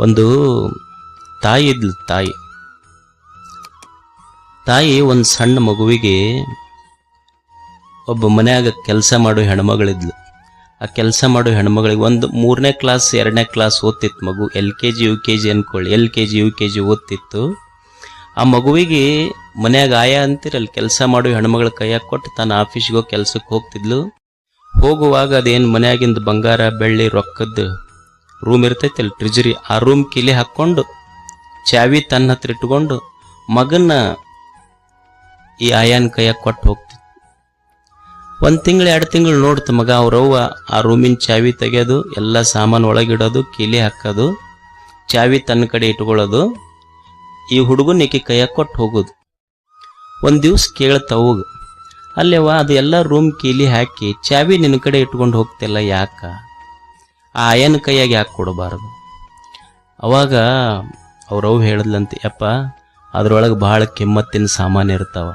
ಒಂದು ತಾಯಿ ಇದ್ಲು, ತಾಯಿ. ತಾಯಿ ಒಂದು ಸಣ್ಣ ಮಗುವಿಗೆ ಒಬ್ಬ ಮನ್ಯಾಗ ಕೆಲಸ ಮಾಡೋ ಹೆಣ್ಮಗಳಿದ್ಲು. ಆ ಕೆಲಸ ಮಾಡೋ ಹೆಣ್ಮಗಳಿಗೆ ಒಂದು ಮೂರನೇ ಕ್ಲಾಸ್, ಎರಡನೇ ಕ್ಲಾಸ್ ಓದ್ತಿತ್ತು ಮಗು. L K G U K G ಅನ್ಕೊಳ್ಳಿ. L K G U K G ಓದ್ತಿತ್ತು. ಆ ಮಗುವಿಗೆ ಮನ್ಯಾಗ ಆಯ ಅಂತಿರಲ್ಲ ಕೆಲಸ ಮಾಡೋ ಹೆಣ್ಮಗಳ ಕೈಯಾಗ ಕೊಟ್ಟು ತನ್ನ ಆಫೀಸ್ಗೋಗಿ ಕೆಲ್ಸಕ್ಕೆ ಹೋಗ್ತಿದ್ಲು. ಹೋಗುವಾಗ ಅದೇನು ಮನ್ಯಾಗಿಂದ ಬಂಗಾರ, ಬೆಳ್ಳಿ ರೊಕ್ಕದ್ದು ರೂಮ್ ಇರ್ತೈತಲ್ಲ ಟ್ರಿಜರಿ ಆ ರೂಮ್ ಕಿಲಿ ಹಾಕ್ಕೊಂಡು, ಚಾವಿ ತನ್ನ ಹತ್ರ ಇಟ್ಕೊಂಡು, ಮಗನ್ನ ಈ ಆಯಾನ್ ಕೈಯಾಗ ಕೊಟ್ಟು ಹೋಗ್ತಿತ್ತು ಒಂದು ತಿಂಗಳು, ಎರಡು ತಿಂಗಳು ನೋಡ್ತು ಮಗ ಅವ್ರವ್ವ ಆ ರೂಮಿನ ಚಾವಿ ತೆಗೆಯೋದು ಎಲ್ಲ ಸಾಮಾನು ಒಳಗಿಡೋದು, ಕೀಲಿ ಹಾಕೋದು, ಚಾವಿ ತನ್ನ ಕಡೆ ಇಟ್ಕೊಳ್ಳೋದು, ಈ ಹುಡುಗನ ಈಕೆ ಕೈಯಾಗ ಕೊಟ್ಟು ಹೋಗೋದು. ಒಂದು ದಿವ್ಸ ಕೇಳ್ತವಾಗ ಅಲ್ಲೇವ ಅದು ಎಲ್ಲ ರೂಮ್ ಕೀಲಿ ಹಾಕಿ, ಚಾವಿ ನಿನ್ನ ಕಡೆ ಇಟ್ಕೊಂಡು ಹೋಗ್ತಿಲ್ಲ ಯಾಕ? ಆ ಆಯನ ಕೈಯಾಗಿ ಯಾಕೆ ಕೊಡಬಾರದು? ಅವಾಗ ಅವ್ರವ್ ಹೇಳಿದ್ಲಂತೆ ಅಪ್ಪ ಅದರೊಳಗೆ ಬಹಳ ಕಿಮ್ಮತ್ತಿನ ಸಾಮಾನು ಇರ್ತಾವ.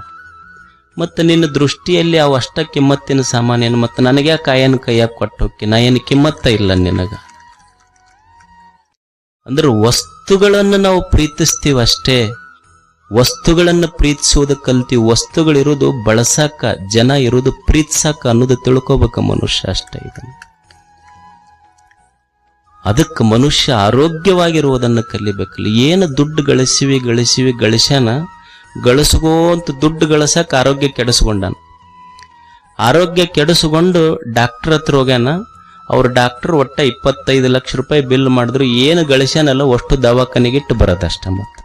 ಮತ್ತು ನಿನ್ನ ದೃಷ್ಟಿಯಲ್ಲಿ ಅವು ಅಷ್ಟ ಕಿಮ್ಮತ್ತಿನ ಸಾಮಾನೇನು? ಮತ್ತು ನನಗೆ ಯಾಕೆ ಆಯನ ಕೈಯಾಗ ಕೊಟ್ಟು ಹೋಗಿ ನಾ ಏನು ಕಿಮ್ಮತ್ತ ಇಲ್ಲ ನಿನಗ. ಅಂದ್ರೆ ವಸ್ತುಗಳನ್ನು ನಾವು ಪ್ರೀತಿಸ್ತೀವಿ ಅಷ್ಟೇ. ವಸ್ತುಗಳನ್ನು ಪ್ರೀತಿಸುವುದು ಕಲ್ತೀವಿ. ವಸ್ತುಗಳಿರೋದು ಬಳಸಾಕ, ಜನ ಇರೋದು ಪ್ರೀತಿಸಾಕ ಅನ್ನೋದು ತಿಳ್ಕೊಬೇಕ ಮನುಷ್ಯ ಅಷ್ಟೇ ಇದನ್ನು. ಅದಕ್ಕೆ ಮನುಷ್ಯ ಆರೋಗ್ಯವಾಗಿರುವುದನ್ನು ಕಲಿಬೇಕಲ್ಲ. ಏನು ದುಡ್ಡು ಗಳಿಸಿವಿ ಗಳಿಸಿವಿ, ಗಳಿಸ್ಯಾನ, ಗಳಿಸ್ಕೋಂತ ದುಡ್ಡು ಗಳಿಸಕ್ಕೆ ಆರೋಗ್ಯ ಕೆಡಿಸ್ಕೊಂಡಾನ. ಆರೋಗ್ಯ ಕೆಡಿಸ್ಕೊಂಡು ಡಾಕ್ಟರ್ ಹತ್ರ ಹೋಗ್ಯಾನ, ಅವ್ರ ಡಾಕ್ಟರ್ ಒಟ್ಟ ಇಪ್ಪತ್ತೈದು ಲಕ್ಷ ರೂಪಾಯಿ ಬಿಲ್ ಮಾಡಿದ್ರು, ಏನು ಗಳಿಸ್ಯಾನಲ್ಲ, ಅಷ್ಟು ದವಾಖಾನೆಗಿಟ್ಟು ಬರೋದಷ್ಟ ಮತ್ತೆ.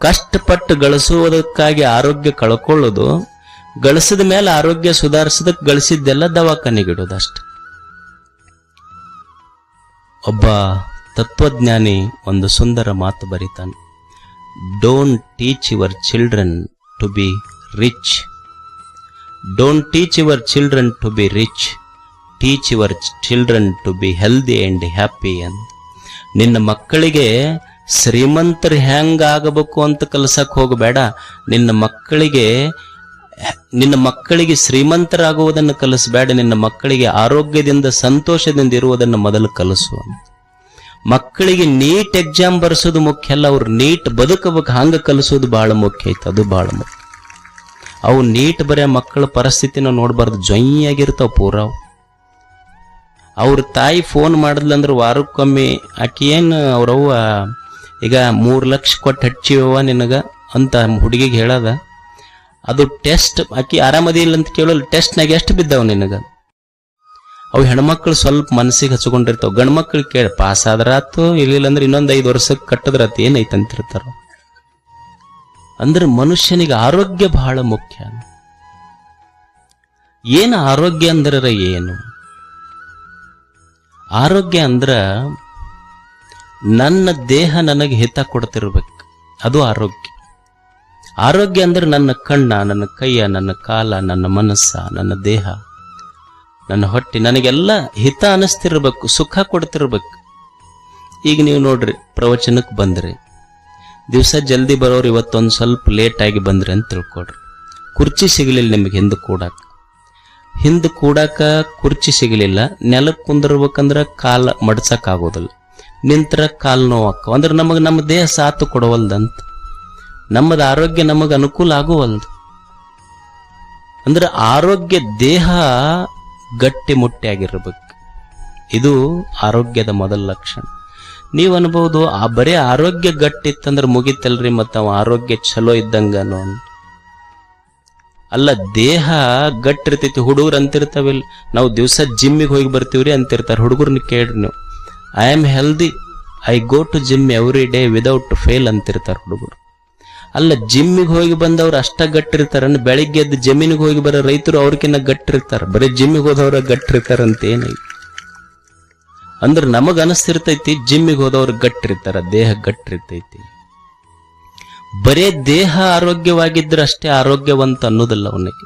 ಕಷ್ಟಪಟ್ಟು ಗಳಿಸುವುದಕ್ಕಾಗಿ ಆರೋಗ್ಯ ಕಳ್ಕೊಳ್ಳೋದು, ಗಳಿಸಿದ ಮೇಲೆ ಆರೋಗ್ಯ ಸುಧಾರಿಸೋದಕ್ಕೆ ಗಳಿಸಿದ್ದೆಲ್ಲ ದವಾಖಾನೆಗಿಡೋದಷ್ಟೆ ಒಬ್ಬ ತತ್ವಜ್ಞಾನಿ ಒಂದು ಸುಂದರ ಮಾತು ಬರೀತಾನೆ. Don't teach your children to be rich don't teach your children to be rich teach your children to be healthy and happy ಅಂತ ನಿನ್ನ ಮಕ್ಕಳಿಗೆ ಶ್ರೀಮಂತರು ಹೆಂಗಾಗಬೇಕು ಅಂತ ಕಲಸಕ್ಕೆ ಹೋಗಬೇಡ. ನಿನ್ನ ಮಕ್ಕಳಿಗೆ ನಿನ್ನ ಮಕ್ಕಳಿಗೆ ಶ್ರೀಮಂತರಾಗುವುದನ್ನು ಕಲಿಸಬೇಡ, ನಿನ್ನ ಮಕ್ಕಳಿಗೆ ಆರೋಗ್ಯದಿಂದ, ಸಂತೋಷದಿಂದ ಇರುವುದನ್ನು ಮೊದಲು ಕಲಿಸು. ಮಕ್ಕಳಿಗೆ ನೀಟ್ ಎಕ್ಸಾಮ್ ಬರ್ಸೋದು ಮುಖ್ಯ ಅಲ್ಲ, ಅವ್ರು ನೀಟ್ ಬದುಕಬೇಕು, ಹಂಗೆ ಕಲಿಸೋದು ಬಹಳ ಮುಖ್ಯ ಐತೆ, ಅದು ಬಹಳ ಮುಖ್ಯ. ಅವು ನೀಟ್ ಬರೆಯೋ ಮಕ್ಕಳ ಪರಿಸ್ಥಿತಿನ ನೋಡಬಾರ್ದು, ಜೊಯ್ಯಾಗಿರ್ತಾವ ಪೂರ ಅವು. ಅವ್ರ ತಾಯಿ ಫೋನ್ ಮಾಡಿದ್ಲಂದ್ರೆ ವಾರಕ್ಕೊಮ್ಮೆ, ಆಕೆ ಏನು ಅವ್ರವ್ವ, ಈಗ ಮೂರು ಲಕ್ಷ ಕೊಟ್ಟು ಹಚ್ಚಿವ ನಿನಗ? ಅಂತ ಹುಡುಗಿಗೆ ಹೇಳದ. ಅದು ಟೆಸ್ಟ್ ಆಕಿ ಆರಾಮದಿಲ್ಲ ಅಂತ ಕೇಳಲ್ಲ ಟೆಸ್ಟ್ನಾಗ ಎಷ್ಟು ಬಿದ್ದಾವ ನಿನಗ? ಅವು ಹೆಣ್ಮಕ್ಳು ಸ್ವಲ್ಪ ಮನಸ್ಸಿಗೆ ಹಚ್ಕೊಂಡಿರ್ತಾವ. ಗಂಡ್ಮಕ್ಳು ಕೇಳಿ, ಪಾಸ್ ಆದ್ರಾತು ಇರ್ಲಿಲ್ಲ ಅಂದ್ರೆ ಇನ್ನೊಂದು ಐದು ವರ್ಷಕ್ಕೆ ಕಟ್ಟದ್ರಾತು ಏನೈತೆ ಅಂತಿರ್ತಾರ? ಅಂದ್ರೆ ಮನುಷ್ಯನಿಗೆ ಆರೋಗ್ಯ ಬಹಳ ಮುಖ್ಯ. ಏನು ಆರೋಗ್ಯ ಅಂದ್ರೆ ಏನು? ಆರೋಗ್ಯ ಅಂದ್ರ ನನ್ನ ದೇಹ ನನಗೆ ಹಿತ ಕೊಡ್ತಿರ್ಬೇಕು. ಅದು ಆರೋಗ್ಯ. ಆರೋಗ್ಯ ಅಂದ್ರೆ ನನ್ನ ಕಣ್ಣ, ನನ್ನ ಕೈಯ, ನನ್ನ ಕಾಲ, ನನ್ನ ಮನಸ್ಸ, ನನ್ನ ದೇಹ, ನನ್ನ ಹೊಟ್ಟೆ. ನನಗೆಲ್ಲ ಹಿತ ಅನಿಸ್ತಿರ್ಬೇಕು ಸುಖ ಕೊಡ್ತಿರ್ಬೇಕು. ಈಗ ನೀವು ನೋಡ್ರಿ, ಪ್ರವಚನಕ್ಕೆ ಬಂದ್ರಿ. ದಿವಸ ಜಲ್ದಿ ಬರೋರು ಇವತ್ತೊಂದು ಸ್ವಲ್ಪ ಲೇಟ್ ಆಗಿ ಬಂದ್ರಿ ಅಂತ ತಿಳ್ಕೊಡ್ರಿ ಕುರ್ಚಿ ಸಿಗಲಿಲ್ಲ ನಿಮಗೆ ಹಿಂದೆ ಕೂಡಾಕ. ಹಿಂದೆ ಕೂಡಾಕ ಕುರ್ಚಿ ಸಿಗಲಿಲ್ಲ. ನೆಲಕ್ಕೆ ಕುಂದಿರ್ಬೇಕಂದ್ರೆ ಕಾಲ ಮಡ್ಸಕ್ ಆಗೋದಿಲ್ಲ. ನಿಂತರ ಕಾಲು ನೋವಾಕ ಅಂದ್ರೆ ನಮಗೆ ನಮ್ಮ ದೇಹ ಸಾತು ಕೊಡವಲ್ದಂತ. ನಮ್ಮದ ಆರೋಗ್ಯ ನಮಗೆ ಅನುಕೂಲ ಆಗುವಲ್ದು. ಅಂದ್ರೆ ಆರೋಗ್ಯ ದೇಹ ಗಟ್ಟಿ ಮುಟ್ಟಿಯಾಗಿರ್ಬೇಕು. ಇದು ಆರೋಗ್ಯದ ಮೊದಲ ಲಕ್ಷಣ. ನೀವು ಅನ್ಬಹುದು, ಆ ಬರೀ ಆರೋಗ್ಯ ಗಟ್ಟಿತ್ತಂದ್ರೆ ಮುಗಿತಲ್ರಿ ಮತ್ತು ಆರೋಗ್ಯ ಚಲೋ ಇದ್ದಂಗ ಅಲ್ಲ, ದೇಹ ಗಟ್ಟಿರ್ತೈತಿ ಹುಡುಗರು ಅಂತಿರ್ತಾವಿಲ್ಲ ನಾವು ದಿವಸ ಜಿಮ್ಮಿಗೆ ಹೋಗಿ ಬರ್ತೀವ್ರಿ ಅಂತಿರ್ತಾರೆ. ಹುಡುಗರ್ನ ಕೇಳ್ರಿ ನೀವು. I am healthy I go to gym every day without fail ಅಂತಿರ್ತಾರೆ ಹುಡುಗರು. ಅಲ್ಲ, ಜಿಮ್ಮಿಗೆ ಹೋಗಿ ಬಂದವ್ರು ಅಷ್ಟ ಗಟ್ಟಿರ್ತಾರ. ಬೆಳಿಗ್ಗೆ ಎದ್ದು ಜಮೀನಿಗೆ ಹೋಗಿ ಬರೋ ರೈತರು ಅವ್ರಕಿನ್ನ ಗಟ್ಟಿರ್ತಾರ. ಬರೀ ಜಿಮ್ಮಿಗೆ ಹೋದವ್ರ ಗಟ್ಟಿರ್ತಾರ ಅಂತ ಏನೈತಿ ಅಂದ್ರೆ ನಮಗ ಅನಿಸ್ತಿರ್ತೈತಿ, ಜಿಮ್ಮಿಗೆ ಹೋದವ್ರು ಗಟ್ಟಿರ್ತಾರ, ದೇಹ ಗಟ್ಟಿರ್ತೈತಿ. ಬರೇ ದೇಹ ಆರೋಗ್ಯವಾಗಿದ್ರೆ ಅಷ್ಟೇ ಆರೋಗ್ಯವಂತ ಅನ್ನೋದಿಲ್ಲ ಅವನಿಗೆ.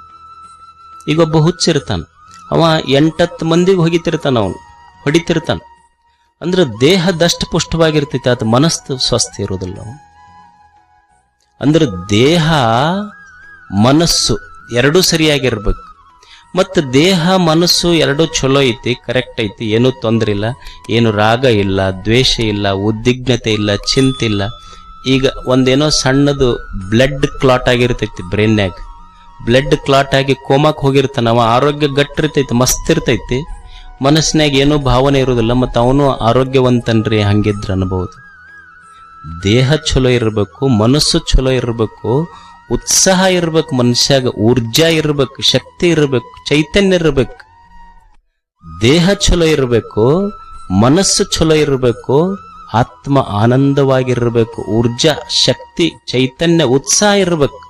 ಈಗ ಒಬ್ಬ ಹುಚ್ಚಿರ್ತಾನ. ಅವ ಎಂಟತ್ತು ಮಂದಿಗೆ ಹೋಗಿತಿರ್ತಾನ ಅವನು, ಹೊಡಿತಿರ್ತಾನ. ಅಂದ್ರೆ ದೇಹ ದಷ್ಟ ಪುಷ್ಟವಾಗಿರ್ತೈತಿ ಅದು ಮನಸ್ಸು ಸ್ವಸ್ಥ ಇರೋದಿಲ್ಲ ಅವನು. ಅಂದ್ರೆ ದೇಹ, ಮನಸ್ಸು ಎರಡೂ ಸರಿಯಾಗಿರ್ಬೇಕು. ಮತ್ತು ದೇಹ, ಮನಸ್ಸು ಎರಡೂ ಚಲೋ ಐತಿ ಕರೆಕ್ಟ್ ಐತಿ, ಏನೂ ತೊಂದರೆ ಇಲ್ಲ, ಏನು ರಾಗ ಇಲ್ಲ, ದ್ವೇಷ ಇಲ್ಲ, ಉದ್ವಿಗ್ನತೆ ಇಲ್ಲ, ಚಿಂತೆ ಇಲ್ಲ. ಈಗ ಒಂದೇನೋ ಸಣ್ಣದು ಬ್ಲಡ್ ಕ್ಲಾಟ್ ಆಗಿರ್ತೈತಿ ಬ್ರೈನ್ಯಾಗ ಬ್ಲಡ್ ಕ್ಲಾಟ್ ಆಗಿ ಕೋಮಾಕ್ ಹೋಗಿರ್ತಾನವ ಆರೋಗ್ಯ ಗಟ್ಟಿರ್ತೈತಿ ಮಸ್ತ್ ಇರ್ತೈತಿ. ಮನಸ್ಸಿನಾಗ ಏನೂ ಭಾವನೆ ಇರೋದಿಲ್ಲ, ಮತ್ತು ಅವನು ಆರೋಗ್ಯವಂತನ್ರಿ ಹಂಗಿದ್ರ ಅನ್ಬಹುದು ದೇಹ ಚಲೋ ಇರಬೇಕು, ಮನಸ್ಸು ಚಲೋ ಇರಬೇಕು, ಉತ್ಸಾಹ ಇರ್ಬೇಕು ಮನುಷ್ಯಾಗ ಊರ್ಜಾ ಇರ್ಬೇಕು, ಶಕ್ತಿ ಇರಬೇಕು, ಚೈತನ್ಯ ಇರಬೇಕು. ದೇಹ ಚಲೋ ಇರಬೇಕು, ಮನಸ್ಸು ಚಲೋ ಇರಬೇಕು, ಆತ್ಮ ಆನಂದವಾಗಿರ್ಬೇಕು, ಊರ್ಜಾ, ಶಕ್ತಿ, ಚೈತನ್ಯ, ಉತ್ಸಾಹ ಇರಬೇಕು.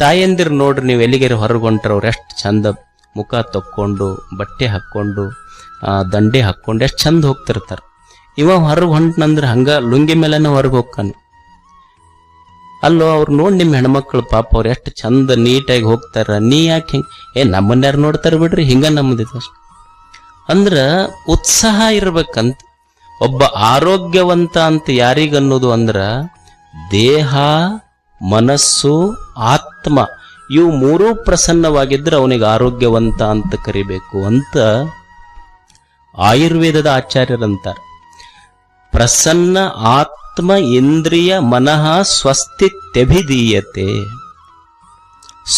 ತಾಯಂದಿರು ನೋಡ್ರಿ, ನೀವು ಎಲ್ಲಿಗೆರೆ ಹೊರಗೆ ಹೊಂಟ್ರ ಅವ್ರು ಎಷ್ಟು ಚಂದ ಮುಖ ತಕ್ಕೊಂಡು, ಬಟ್ಟೆ ಹಾಕ್ಕೊಂಡು ದಂಡೆ ಹಾಕ್ಕೊಂಡು ಎಷ್ಟು ಚಂದ ಹೋಗ್ತಿರ್ತಾರೆ. ಇವ ಹೊರಗೆ ಹೊಂಟ್ನಂದ್ರೆ ಹಂಗ ಲುಂಗಿ ಮೇಲೆನ ಹೊರಗೆ ಹೋಗ್ತಾನೆ ಅಲ್ಲೋ ಅವ್ರು ನೋಡಿ ನಿಮ್ಮ ಹೆಣ್ಮಕ್ಳು ಪಾಪ ಅವ್ರು ಎಷ್ಟು ಚಂದ ನೀಟಾಗಿ ಹೋಗ್ತಾರ. ನೀ ಯಾಕೆ ಹಿಂಗೆ ಏ ನಮ್ಮನ್ನ ಯಾರು ನೋಡ್ತಾರ ಬಿಡ್ರಿ, ಹಿಂಗ ನಮ್ಮದಿತ್ತು ಅಂದ್ರ ಉತ್ಸಾಹ ಇರ್ಬೇಕಂತ, ಒಬ್ಬ ಆರೋಗ್ಯವಂತ ಅಂತ ಯಾರಿಗನ್ನೋದು ಅಂದ್ರೆ ದೇಹ, ಮನಸ್ಸು, ಆತ್ಮ, ಇವು ಮೂರೂ ಪ್ರಸನ್ನವಾಗಿದ್ರೆ ಅವನಿಗೆ ಆರೋಗ್ಯವಂತ ಅಂತ ಕರಿಬೇಕು ಅಂತ ಆಯುರ್ವೇದದ ಆಚಾರ್ಯರಂತಾರೆ. ಪ್ರಸನ್ನ ಆತ್ಮ ಇಂದ್ರಿಯ ಮನಃ ಸ್ವಸ್ತಿತ್ಯಭಿಧೀಯತೆ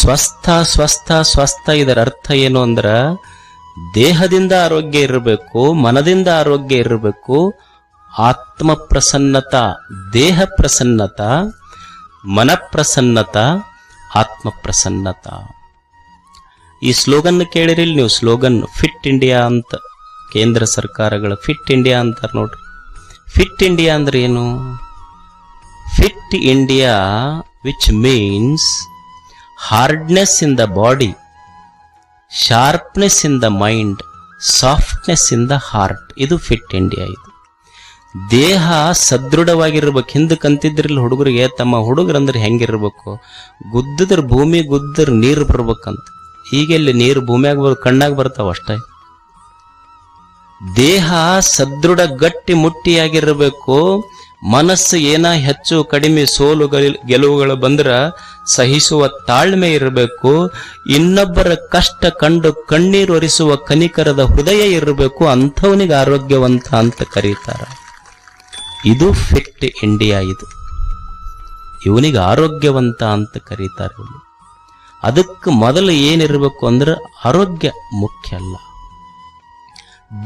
ಸ್ವಸ್ಥ ಸ್ವಸ್ಥ ಸ್ವಸ್ಥ ಇದರ ಅರ್ಥ ಏನು ಅಂದ್ರ, ದೇಹದಿಂದ ಆರೋಗ್ಯ ಇರಬೇಕು, ಮನದಿಂದ ಆರೋಗ್ಯ ಇರಬೇಕು, ಆತ್ಮ ಪ್ರಸನ್ನತ, ದೇಹ ಪ್ರಸನ್ನತ, ಮನ ಪ್ರಸನ್ನತ, ಆತ್ಮ ಪ್ರಸನ್ನತ. ಈ ಸ್ಲೋಗನ್ ಕೇಳಿರಿಲ್ ನೀವು, ಸ್ಲೋಗನ್ ಫಿಟ್ ಇಂಡಿಯಾ ಅಂತ, ಕೇಂದ್ರ ಸರ್ಕಾರಗಳ ಫಿಟ್ ಇಂಡಿಯಾ ಅಂತಾರೆ ನೋಡ್ರಿ. ಫಿಟ್ ಇಂಡಿಯಾ ಅಂದ್ರೆ ಏನು? Fit India which means hardness in the body sharpness in the mind softness in the heart ಇದು ಫಿಟ್ ಇಂಡಿಯಾ ಇದು. ದೇಹ ಸದೃಢವಾಗಿರ್ಬೇಕು. ಹಿಂದೆ ಕಂತಿದ್ರಲ್ಲಿ ಹುಡುಗರಿಗೆ ತಮ್ಮ ಹುಡುಗರಂದ್ರೆ ಹೆಂಗಿರ್ಬೇಕು? ಗುದ್ದಿದ್ರ ಭೂಮಿ ಗುದ್ದಿದ್ರ ನೀರು ಬರ್ಬೇಕಂತ. ಈಗೆಲ್ಲಿ ನೀರು ಭೂಮಿಯಾಗ ಬರ್, ಕಣ್ಣಾಗ ಬರ್ತಾವ ಅಷ್ಟೇ ದೇಹ ಸದೃಢ ಗಟ್ಟಿ ಮುಟ್ಟಿಯಾಗಿರಬೇಕು ಮನಸ್ಸು ಏನ ಹೆಚ್ಚು ಕಡಿಮೆ ಸೋಲು ಗೆಲುವುಗಳು ಬಂದ್ರ ಸಹಿಸುವ ತಾಳ್ಮೆ ಇರಬೇಕು. ಇನ್ನೊಬ್ಬರ ಕಷ್ಟ ಕಂಡು ಕಣ್ಣೀರು ಒರಿಸುವ ಕನಿಕರದ ಹೃದಯ ಇರಬೇಕು. ಅಂಥವನಿಗೆ ಆರೋಗ್ಯವಂತ ಅಂತ ಕರೀತಾರ. ಇದು ಫಿಟ್ ಇಂಡಿಯಾ ಇದು. ಇವನಿಗೆ ಆರೋಗ್ಯವಂತ ಅಂತ ಕರೀತಾರೆ ಅದಕ್ಕೆ ಮೊದಲು ಏನಿರಬೇಕು ಅಂದ್ರೆ ಆರೋಗ್ಯ ಮುಖ್ಯ ಅಲ್ಲ.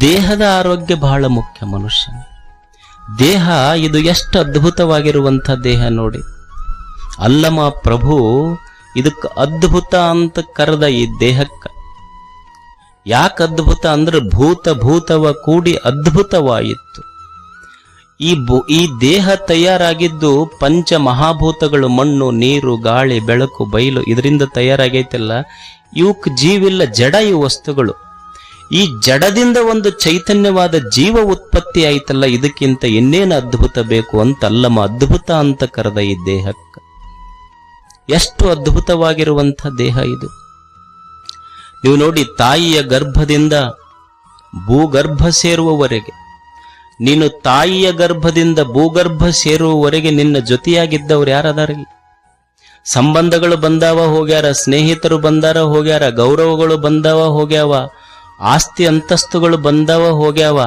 ದೇಹದ ಆರೋಗ್ಯ ಬಹಳ ಮುಖ್ಯ ಮನುಷ್ಯನ ದೇಹ ಇದು ಎಷ್ಟು ಅದ್ಭುತವಾಗಿರುವಂಥ ದೇಹ ನೋಡಿ. ಅಲ್ಲಮ ಪ್ರಭು, ಇದಕ್ಕೆ ಅದ್ಭುತ ಅಂತ ಕರೆದ ಈ ದೇಹಕ್ಕೆ. ಯಾಕೆ ಅದ್ಭುತ ಅಂದ್ರೆ ಭೂತ ಭೂತವ ಕೂಡಿ ಅದ್ಭುತವಾಯಿತು ಈ ಈ ದೇಹ ತಯಾರಾಗಿದ್ದು ಪಂಚ ಮಹಾಭೂತಗಳು ಮಣ್ಣು, ನೀರು, ಗಾಳಿ, ಬೆಳಕು, ಬಯಲು ಇದರಿಂದ ತಯಾರಾಗೈತಲ್ಲ. ಇವಕ್ ಜೀವಿಲ್ಲ ಜಡ ಈ ವಸ್ತುಗಳು. ಈ ಜಡದಿಂದ ಒಂದು ಚೈತನ್ಯವಾದ ಜೀವ ಉತ್ಪತ್ತಿ ಆಯ್ತಲ್ಲ, ಇದಕ್ಕಿಂತ ಇನ್ನೇನು ಅದ್ಭುತ ಬೇಕು ಅಂತ ಅಲ್ಲಮ್ಮ ಅದ್ಭುತ ಅಂತ ಕರೆದ ಈ ದೇಹಕ್ಕೆ. ಎಷ್ಟು ಅದ್ಭುತವಾಗಿರುವಂಥ ದೇಹ ಇದು. ನೀವು ನೋಡಿ, ತಾಯಿಯ ಗರ್ಭದಿಂದ ಭೂಗರ್ಭ ಸೇರುವವರೆಗೆ, ನೀನು ತಾಯಿಯ ಗರ್ಭದಿಂದ ಭೂಗರ್ಭ ಸೇರುವವರೆಗೆ ನಿನ್ನ ಜೊತೆಯಾಗಿದ್ದವ್ರು ಯಾರದಾರಿಲ್ಲ ಸಂಬಂಧಗಳು ಬಂದಾವ ಹೋಗ್ಯಾರ, ಸ್ನೇಹಿತರು ಬಂದಾರ ಹೋಗ್ಯಾರ, ಗೌರವಗಳು ಬಂದಾವ ಹೋಗ್ಯಾವ ಆಸ್ತಿ ಅಂತಸ್ತುಗಳು ಬಂದವ ಹೋಗ್ಯಾವ.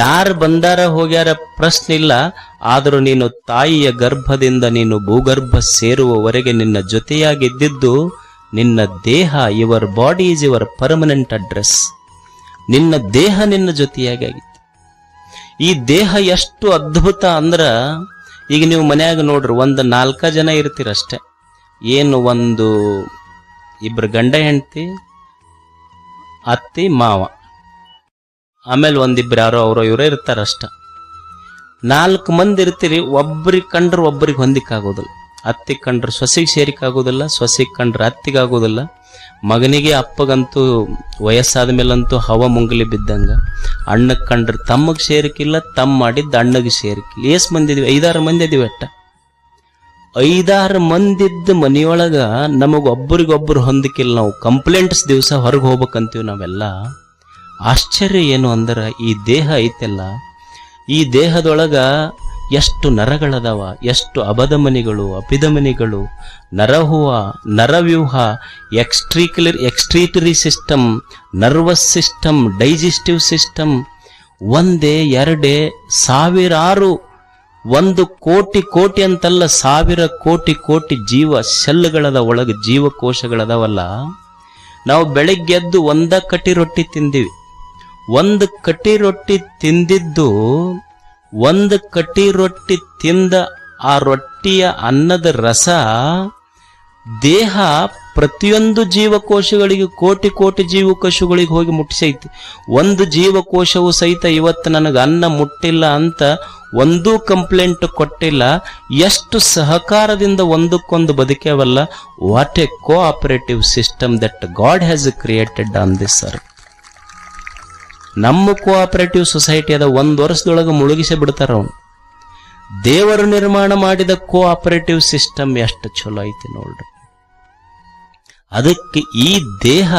ಯಾರು ಬಂದಾರ ಹೋಗ್ಯಾರ ಪ್ರಶ್ನೆ ಇಲ್ಲ ಆದರೂ ನೀನು ತಾಯಿಯ ಗರ್ಭದಿಂದ ನೀನು ಭೂಗರ್ಭ ಸೇರುವವರೆಗೆ ನಿನ್ನ ಜೊತೆಯಾಗಿದ್ದಿದ್ದು, ನಿನ್ನ ದೇಹ your body is your permanent address ನಿನ್ನ ದೇಹ ನಿನ್ನ ಜೊತೆಯಾಗಿ ಆಗಿತ್ತು ಈ ದೇಹ ಎಷ್ಟು ಅದ್ಭುತ ಅಂದ್ರ, ಈಗ ನೀವು ಮನ್ಯಾಗ ನೋಡ್ರಿ, ಒಂದು ನಾಲ್ಕ ಜನ ಇರ್ತೀರಷ್ಟೇ. ಏನು ಒಂದು ಇಬ್ಬರು ಗಂಡ ಹೆಂಡತಿ ಅತ್ತಿ, ಮಾವ. ಆಮೇಲೆ ಒಂದಿಬ್ರು ಯಾರೋ ಅವರೋ, ಇವರೋ ಇರ್ತಾರಷ್ಟ ನಾಲ್ಕು ಮಂದಿ ಇರ್ತೀರಿ, ಒಬ್ರಿಗೆ ಕಂಡ್ರೆ ಒಬ್ರಿಗೆ ಹೊಂದಿಕ್ಕಾಗೋದಿಲ್ಲ. ಅತ್ತಿ ಕಂಡ್ರೆ ಸೊಸೆಗೆ ಸೇರಿಕಾಗೋದಿಲ್ಲ ಸೊಸೆಗೆ ಕಂಡ್ರೆ ಅತ್ತಿಗಾಗೋದಿಲ್ಲ ಮಗನಿಗೆ, ಅಪ್ಪಗಂತೂ ವಯಸ್ಸಾದ ಮೇಲಂತೂ ಹವ ಮುಂಗಲಿ ಬಿದ್ದಂಗ. ಅಣ್ಣಕ್ಕೆ ಕಂಡ್ರೆ ತಮ್ಮಗೆ ಸೇರಿಕಿಲ್ಲ ತಮ್ಮ ಮಾಡಿದ್ದು ಅಣ್ಣಗೆ ಸೇರಿಕಿಲ್ಲ. ಎಷ್ಟು ಮಂದಿ ಐದಾರು ಮಂದಿ ಇದೀವಿ ಅಟ್ಟ ಐದಾರು ಮಂದಿದ್ದ ಮನೆಯೊಳಗ ನಮಗ ಒಬ್ಬರಿಗೊಬ್ಬರು ಹೊಂದಿಕಿಲ್ಲ ನಾವು. ಕಂಪ್ಲೇಂಟ್ಸ್ ದಿವಸ ಹೊರಗೆ ಹೋಗ್ಬೇಕಂತೀವಿ ನಾವೆಲ್ಲ. ಆಶ್ಚರ್ಯ ಏನು ಅಂದ್ರೆ ಈ ದೇಹ ಐತೆಲ್ಲ. ಈ ದೇಹದೊಳಗ ಎಷ್ಟು ನರಗಳದಾವ, ಎಷ್ಟು ಅಬಧಮನಿಗಳು ಅಪಿಧಮನಿಗಳು ನರಹುವ ನರವ್ಯೂಹ ಎಕ್ಸ್ಟ್ರೀಕ್ಯುಲರ್ excretory system, nervous system, digestive system, ಒಂದೇ, ಎರಡೇ, ಸಾವಿರಾರು ಒಂದು ಕೋಟಿ ಕೋಟಿ ಅಂತಲ್ಲ, ಸಾವಿರ ಕೋಟಿ ಕೋಟಿ ಜೀವ ಸೆಲ್ಗಳದ ಒಳಗೆ ಜೀವಕೋಶಗಳದವಲ್ಲ. ನಾವು ಬೆಳಗ್ಗೆ ಎದ್ದು ಒಂದ ಕಟ್ಟಿ ರೊಟ್ಟಿ ತಿಂದಿವಿ. ಒಂದು ಕಟ್ಟಿ ರೊಟ್ಟಿ ತಿಂದಿದ್ದು, ಒಂದು ಕಟ್ಟಿ ರೊಟ್ಟಿ ತಿಂದ ಆ ರೊಟ್ಟಿಯ ಅನ್ನದ ರಸ ದೇಹ ಪ್ರತಿಯೊಂದು ಜೀವಕೋಶಗಳಿಗೆ ಕೋಟಿ ಕೋಟಿ ಜೀವಕೋಶಗಳಿಗೆ ಹೋಗಿ ಮುಟ್ಟಿಸೈತಿ. ಒಂದು ಜೀವಕೋಶವು ಸಹಿತ ಇವತ್ತು ನನಗೆ ಅನ್ನ ಮುಟ್ಟಿಲ್ಲ ಅಂತ ಒಂದೂ ಕಂಪ್ಲೇಂಟ್ ಕೊಟ್ಟಿಲ್ಲ. ಎಷ್ಟು ಸಹಕಾರದಿಂದ ಒಂದಕ್ಕೊಂದು ಬದುಕೇವಲ್ಲ what a cooperative system that God has created on this sir ನಮ್ಮ ಕೋಆಪರೇಟಿವ್ ಸೊಸೈಟಿ ಅದ ಒಂದು ವರ್ಷದೊಳಗೆ ಮುಳುಗಿಸಿ ಬಿಡ್ತಾರ ಅವನು. ದೇವರು ನಿರ್ಮಾಣ ಮಾಡಿದ ಕೋಆಪರೇಟಿವ್ ಸಿಸ್ಟಮ್ ಎಷ್ಟು ಚಲೋ ಐತಿ ನೋಡ್ರಿ. ಅದಕ್ಕೆ ಈ ದೇಹ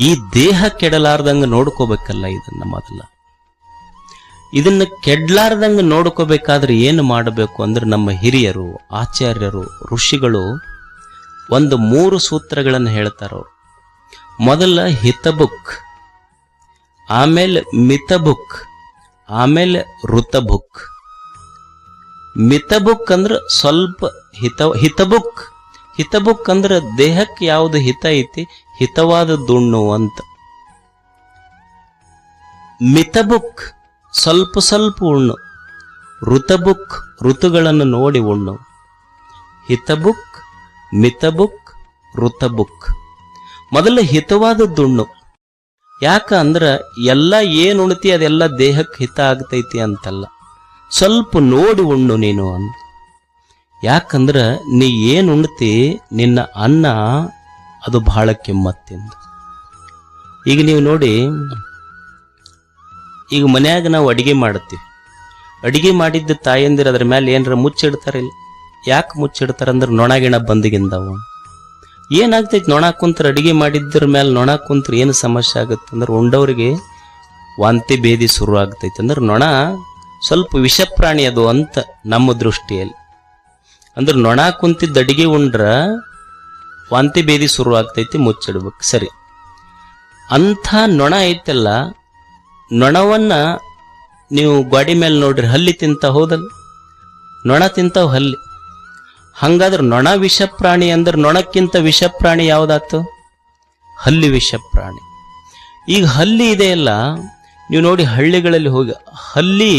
ಈ ದೇಹ ಕೆಡಲಾರ್ದಂಗ ನೋಡ್ಕೋಬೇಕಲ್ಲ ಇದನ್ನ ಮೊದಲ. ಇದನ್ನ ಕೆಡ್ಲಾರ್ದಂಗ ನೋಡ್ಕೋಬೇಕಾದ್ರೆ ಏನು ಮಾಡಬೇಕು ಅಂದ್ರೆ ನಮ್ಮ ಹಿರಿಯರು, ಆಚಾರ್ಯರು, ಋಷಿಗಳು ಒಂದು ಮೂರು ಸೂತ್ರಗಳನ್ನು ಹೇಳ್ತಾರ ಮೊದಲ ಹಿತಬುಕ್ ಆಮೇಲೆ ಮಿತಬುಕ್ ಆಮೇಲೆ ಋತಬುಕ್ ಮಿತಬುಕ್ ಅಂದ್ರೆ ಸ್ವಲ್ಪ ಹಿತ, ಹಿತಬುಕ್. ಹಿತಬುಕ್ ಅಂದ್ರೆ ದೇಹಕ್ಕೆ ಯಾವುದು ಹಿತ ಐತಿ? ಹಿತವಾದ ದುಣ್ಣು ಅಂತ. ಮಿತಬುಕ್, ಸ್ವಲ್ಪ ಸ್ವಲ್ಪ ಉಣ್ಣು. ಋತಬುಕ್, ಋತುಗಳನ್ನು ನೋಡಿ ಉಣ್ಣು. ಹಿತಬುಕ್, ಮಿತಬುಕ್, ಋತಬುಕ್. ಮೊದಲ ಹಿತವಾದದ್ದುಣ್ಣು ಯಾಕ ಅಂದ್ರ ಎಲ್ಲ ಏನ್ ಉಣ್ತಿ ಅದೆಲ್ಲ ದೇಹಕ್ಕೆ ಹಿತ ಆಗ್ತೈತಿ ಅಂತಲ್ಲ. ಸ್ವಲ್ಪ ನೋಡಿ ಉಣ್ಣು ನೀನು ಅಂತ ಯಾಕಂದ್ರೆ ನೀ ಏನು ಉಣ್ತಿ ನಿನ್ನ ಅನ್ನ ಅದು ಬಹಳ ಕೆಮ್ಮತ್ತಿಂದ. ಈಗ ನೀವು ನೋಡಿ, ಈಗ ಮನ್ಯಾಗ ನಾವು ಅಡಿಗೆ ಮಾಡ್ತೀವಿ. ಅಡಿಗೆ ಮಾಡಿದ್ದ ತಾಯಂದಿರ ಅದ್ರ ಮೇಲೆ ಏನಾರ ಮುಚ್ಚಿಡ್ತಾರಿಲ್ಲ. ಯಾಕೆ ಮುಚ್ಚಿಡ್ತಾರ ಅಂದ್ರೆ ನೊಣಗಿಣ ಬಂದಿಗಿಂದವು ಏನಾಗ್ತೈತಿ ನೊಣ ಕುಂತ್ರ ಅಡಿಗೆ ಮಾಡಿದ್ರ ಮೇಲೆ ನೊಣ ಕುಂತ್ರ ಏನು ಸಮಸ್ಯೆ ಆಗುತ್ತೆ ಅಂದ್ರೆ ಉಂಡವ್ರಿಗೆ ವಾಂತಿ ಭೇದಿ ಶುರು ಆಗ್ತೈತೆ ಅಂದ್ರೆ ನೊಣ ಸ್ವಲ್ಪ ವಿಷಪ್ರಾಣಿ ಅದು ಅಂತ ನಮ್ಮ ದೃಷ್ಟಿಯಲ್ಲಿ. ಅಂದ್ರೆ ನೊಣ ಕುಂತಿದ್ದ ಅಡಿಗೆ ಉಂಡ್ರ ವಾಂತಿ ಬೇದಿ ಶುರು ಆಗ್ತೈತಿ, ಮುಚ್ಚಿಡ್ಬೇಕು. ಸರಿ. ಅಂಥ ನೊಣ ಐತಲ್ಲ, ನೊಣವನ್ನ ನೀವು ಗಾಡಿ ಮೇಲೆ ನೋಡ್ರಿ, ಹಲ್ಲಿ ತಿಂತ ಹೋದಲ್ಲ ನೊಣ ತಿಂತಾವ್ ಹಲ್ಲಿ. ಹಂಗಾದ್ರೆ ನೊಣ ವಿಷಪ್ರಾಣಿ ಅಂದ್ರೆ ನೊಣಕ್ಕಿಂತ ವಿಷಪ್ರಾಣಿ ಯಾವ್ದಾತು? ಹಲ್ಲಿ ವಿಷಪ್ರಾಣಿ. ಈಗ ಹಲ್ಲಿ ಇದೆಯಲ್ಲ ನೀವು ನೋಡಿ ಹಳ್ಳಿಗಳಲ್ಲಿ ಹೋಗಿ, ಹಲ್ಲಿ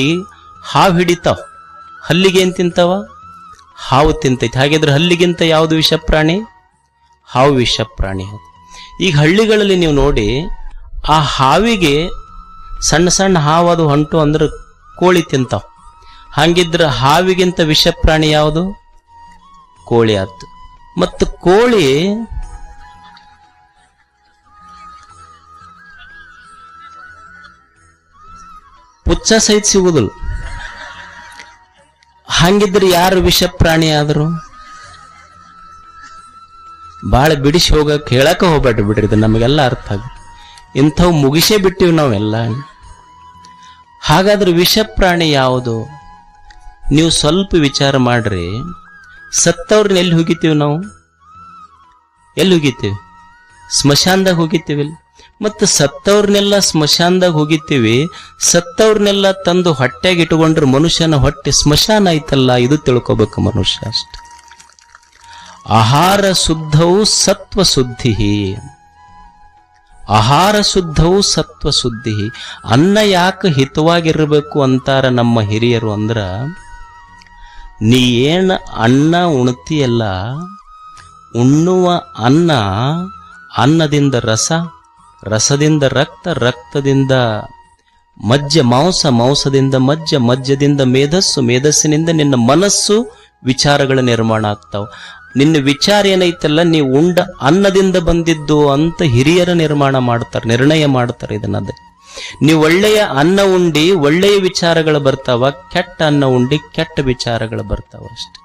ಹಾವು ಹಿಡಿತಾವ. ಹಲ್ಲಿಗೆ ಏನು ತಿಂತಾವ? ಹಾವು ತಿಂತೈತಿ. ಹಾಗಿದ್ರೆ ಹಲ್ಲಿಗಿಂತ ಯಾವುದು ವಿಷಪ್ರಾಣಿ? ಹಾವು ವಿಷಪ್ರಾಣಿ ಅದು. ಈಗ ಹಳ್ಳಿಗಳಲ್ಲಿ ನೀವು ನೋಡಿ, ಆ ಹಾವಿಗೆ ಸಣ್ಣ ಸಣ್ಣ ಹಾವು ಅದು ಹೊಂಟು ಅಂದ್ರೆ ಕೋಳಿ ತಿಂತಾವ. ಹಾಗಿದ್ರೆ ಹಾವಿಗಿಂತ ವಿಷ ಪ್ರಾಣಿ ಯಾವುದು? ಕೋಳಿ ಆಯ್ತು ಮತ್ತು ಕೋಳಿ ಪುಚ್ಚ ಸಹಿತ ಸಿಗುದಿಲ್ಲ. ಹಂಗಿದ್ರೆ ಯಾರು ವಿಷ ಪ್ರಾಣಿ ಆದ್ರು? ಬಹಳ ಬಿಡಿಸಿ ಹೋಗಕ್ಕೆ ಹೇಳಕ ಹೋಗ್ಬೇಡ್ರಿ ಬಿಡ್ರಿ, ಇದು ನಮಗೆಲ್ಲ ಅರ್ಥ ಆಗ ಇಂಥವು ಮುಗಿಸೇ ಬಿಟ್ಟಿವಿ ನಾವೆಲ್ಲ. ಹಾಗಾದ್ರೆ ವಿಷ ಪ್ರಾಣಿ ಯಾವುದು? ನೀವು ಸ್ವಲ್ಪ ವಿಚಾರ ಮಾಡ್ರಿ. ಸತ್ತವ್ರನ್ನ ಎಲ್ಲಿ ಹೋಗಿತೀವಿ ನಾವು? ಎಲ್ಲಿ ಹೋಗಿತೀವಿ ಸ್ಮಶಾನದಾಗ ಹೋಗಿತೀವಿ ಮತ್ತು ಸತ್ತವ್ರನ್ನೆಲ್ಲ ಸ್ಮಶಾನದಾಗ ಹೋಗಿತ್ತೀವಿ ಸತ್ತವ್ರನ್ನೆಲ್ಲ ತಂದು ಹೊಟ್ಟೆಗೆ ಇಟ್ಟುಕೊಂಡ್ರೆ ಮನುಷ್ಯನ ಹೊಟ್ಟೆ ಸ್ಮಶಾನ ಐತಲ್ಲ ಇದು ತಿಳ್ಕೊಬೇಕು ಮನುಷ್ಯ ಅಷ್ಟೆ. ಆಹಾರ ಶುದ್ಧವು ಸತ್ವ ಶುದ್ಧಿ. ಆಹಾರ ಶುದ್ಧವು ಸತ್ವ ಶುದ್ಧಿ. ಅನ್ನ ಯಾಕೆ ಹಿತವಾಗಿರಬೇಕು ಅಂತಾರ ನಮ್ಮ ಹಿರಿಯರು ಅಂದ್ರ, ನೀ ಏನ ಅನ್ನ ಉಣ್ತಿಯಲ್ಲ, ಉಣ್ಣುವ ಅನ್ನ ಅನ್ನದಿಂದ ರಸ ರಸದಿಂದ ರಕ್ತ, ರಕ್ತದಿಂದ ಮಜ್ಜ, ಮಾಂಸ, ಮಾಂಸದಿಂದ ಮಜ್ಜ, ಮಜ್ಜದಿಂದ ಮೇಧಸ್ಸು, ಮೇಧಸ್ಸಿನಿಂದ ನಿನ್ನ ಮನಸ್ಸು ವಿಚಾರಗಳ ನಿರ್ಮಾಣ ಆಗ್ತಾವ. ನಿನ್ನ ವಿಚಾರ ಏನೈತಲ್ಲ ನೀವು ಉಂಡ ಅನ್ನದಿಂದ ಬಂದಿದ್ದು ಅಂತ ಹಿರಿಯರ ನಿರ್ಮಾಣ ಮಾಡ್ತಾರೆ, ನಿರ್ಣಯ ಮಾಡ್ತಾರೆ ಇದನ್ನದ. ನೀವು ಒಳ್ಳೆಯ ಅನ್ನ ಉಂಡಿ, ಒಳ್ಳೆಯ ವಿಚಾರಗಳು ಬರ್ತಾವ, ಕೆಟ್ಟ ಅನ್ನ ಉಂಡಿ, ಕೆಟ್ಟ ವಿಚಾರಗಳು ಬರ್ತಾವ ಅಷ್ಟೆ.